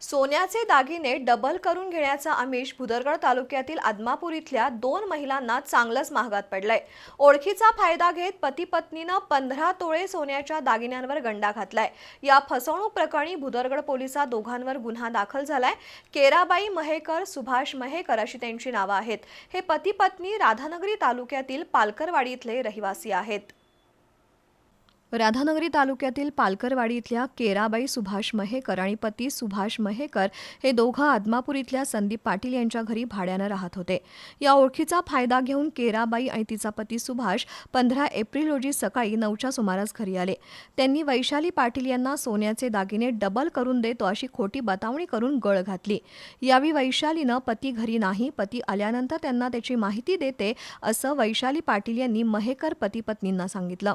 सोन्याचे दागिने डबल करून घेण्याचा आमिष भुदरगड तालुक्यातील आदमापूर इथल्या दोन महिलांना चांगलंच महागात पडलंय. ओळखीचा फायदा घेत पती पत्नीनं पंधरा तोळे सोन्याच्या दागिन्यांवर गंडा घातलाय. या फसवणूक प्रकरणी भुदरगड पोलिसात दोघांवर गुन्हा दाखल झालाय. केराबाई महेकर सुभाष महेकर अशी त्यांची नावं आहेत. हे पती पत्नी राधानगरी तालुक्यातील पालकरवाडी इथले रहिवासी आहेत. राधानगरी तालुक्यातील पालकरवाडी इथल्या केराबाई सुभाष महेकर आणि पती सुभाष महेकर हे दोघं आदमापूर इथल्या संदीप पाटील यांच्या घरी भाड्यानं राहत होते. या ओळखीचा फायदा घेऊन केराबाई आणि तिचा पती सुभाष पंधरा एप्रिल रोजी सकाळी नऊच्या सुमारास घरी आले. त्यांनी वैशाली पाटील यांना सोन्याचे दागिने डबल करून देतो अशी खोटी बतावणी करून गळ घातली. यावेळी वैशालीनं पती घरी नाही पती आल्यानंतर त्यांना त्याची माहिती देते असं वैशाली पाटील यांनी महेकर पती पत्नींना सांगितलं.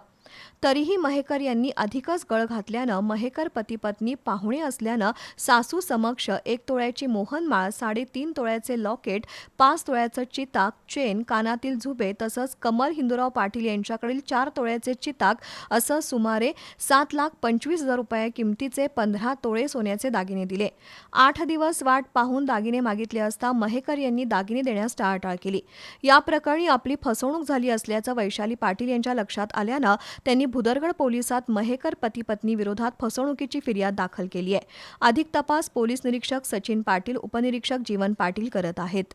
तरीही महेकर यांनी अधिकच गळ घातल्यानं महेकर पतीपत्नी पाहुणे असल्यानं सासू समक्ष एक तोळ्याची मोहनमाळ साडेतीन तोळ्याचे लॉकेट पाच तोळ्याचं चिताक चेन कानातील झुबे तसंच कमल हिंदूराव पाटील यांच्याकडील चार तोळ्याचे चिताक असं सुमारे सात लाख पंचवीस हजार रुपये किमतीचे पंधरा तोळे सोन्याचे दागिने दिले. आठ दिवस वाट पाहून दागिने मागितले असता महेकर यांनी दागिने देण्यास टाळाटाळ केली. या प्रकरणी आपली फसवणूक झाली असल्याचं वैशाली पाटील यांच्या लक्षात आल्यानं त्यांनी भुदरगड पोलिसात महेकर पतीपत्नी विरोधात फसवणुकीची फिर्याद दाखल केली आहे. अधिक तपास पोलीस निरीक्षक सचिन पाटील उपनिरीक्षक जीवन पाटील करत आहेत.